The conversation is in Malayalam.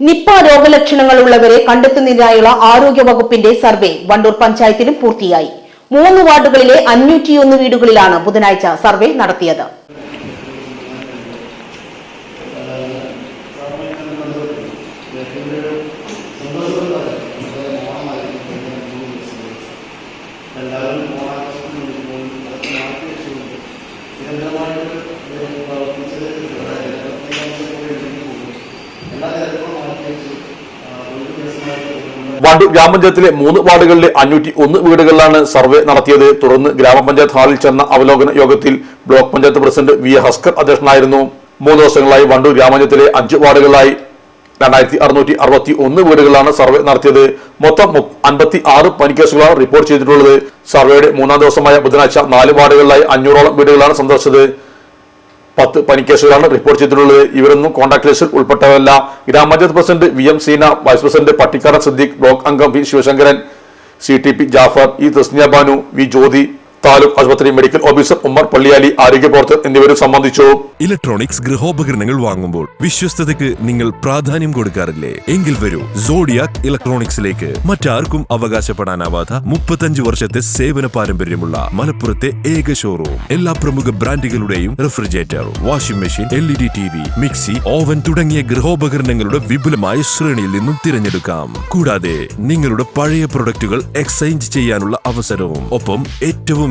നിപ്പ രോഗലക്ഷണങ്ങളുള്ളവരെ കണ്ടെത്തുന്നതിനായുള്ള ആരോഗ്യ വകുപ്പിന്റെ സർവേ വണ്ടൂർ പഞ്ചായത്തിലും പൂർത്തിയായി. മൂന്ന് വാർഡുകളിലെ അഞ്ഞൂറ്റിയൊന്ന് വീടുകളിലാണ് ബുധനാഴ്ച സർവേ നടത്തിയത്. എല്ലാവരും വണ്ടൂർ ഗ്രാമപഞ്ചായത്തിലെ മൂന്ന് വാർഡുകളിലെ അഞ്ഞൂറ്റി ഒന്ന് വീടുകളിലാണ് സർവേ നടത്തിയത്. തുടർന്ന് ഗ്രാമപഞ്ചായത്ത് ഹാളിൽ ചേർന്ന അവലോകന യോഗത്തിൽ block panchayat president V A Haskar അധ്യക്ഷനായിരുന്നു. മൂന്ന് ദിവസങ്ങളായി വണ്ടൂർ ഗ്രാമപഞ്ചായത്തിലെ അഞ്ച് വാർഡുകളിലായി രണ്ടായിരത്തി അറുന്നൂറ്റി അറുപത്തി ഒന്ന് വീടുകളിലാണ് സർവേ നടത്തിയത്. മൊത്തം അൻപത്തി ആറ് പനിക്കേസുകളാണ് റിപ്പോർട്ട് ചെയ്തിട്ടുള്ളത്. സർവേയുടെ മൂന്നാം ദിവസമായ ബുധനാഴ്ച നാല് വാർഡുകളിലായി അഞ്ഞൂറോളം വീടുകളാണ് സന്ദർശിച്ചത്. പത്ത് പനിക്കേസുകളാണ് റിപ്പോർട്ട് ചെയ്തിട്ടുള്ളത്. ഇവരൊന്നും കോൺടാക്ട് ലിസ്റ്റിൽ ഉൾപ്പെട്ടവരല്ല. Grama panchayat president V M Seena vice president Pattikkadan Siddique block അംഗം V Sivasankaran C T P Jafar E Thasniya Banu V Jyothi taluk ആശുപത്രി മെഡിക്കൽ ഓഫീസർ ഉമ്മർ പള്ളിയാലി ആരോഗ്യ പ്രവർത്തകർ എന്നിവരും സംബന്ധിച്ചു. ഇലക്ട്രോണിക്സ് ഗൃഹോപകരണങ്ങൾ വാങ്ങുമ്പോൾ വിശ്വസ്തതയ്ക്ക് നിങ്ങൾ പ്രാധാന്യം കൊടുക്കാറില്ലേ? എങ്കിൽ വരൂ. സോഡിയാക് ഇലക്ട്രോണിക്സിലേക്ക് മറ്റാർക്കും അവകാശപ്പെടാനാവാത്ത മുപ്പത്തഞ്ച് വർഷത്തെ സേവന പാരമ്പര്യമുള്ള മലപ്പുറത്തെ ഏക ഷോറൂം എല്ലാ പ്രമുഖ ബ്രാൻഡുകളുടെയും refrigerator washing machine L E D T V mixie oven തുടങ്ങിയ ഗൃഹോപകരണങ്ങളുടെ വിപുലമായ ശ്രേണിയിൽ നിന്നും തിരഞ്ഞെടുക്കാം. കൂടാതെ നിങ്ങളുടെ പഴയ പ്രൊഡക്റ്റുകൾ എക്സ്ചേഞ്ച് ചെയ്യാനുള്ള അവസരവും. ഒപ്പം ഏറ്റവും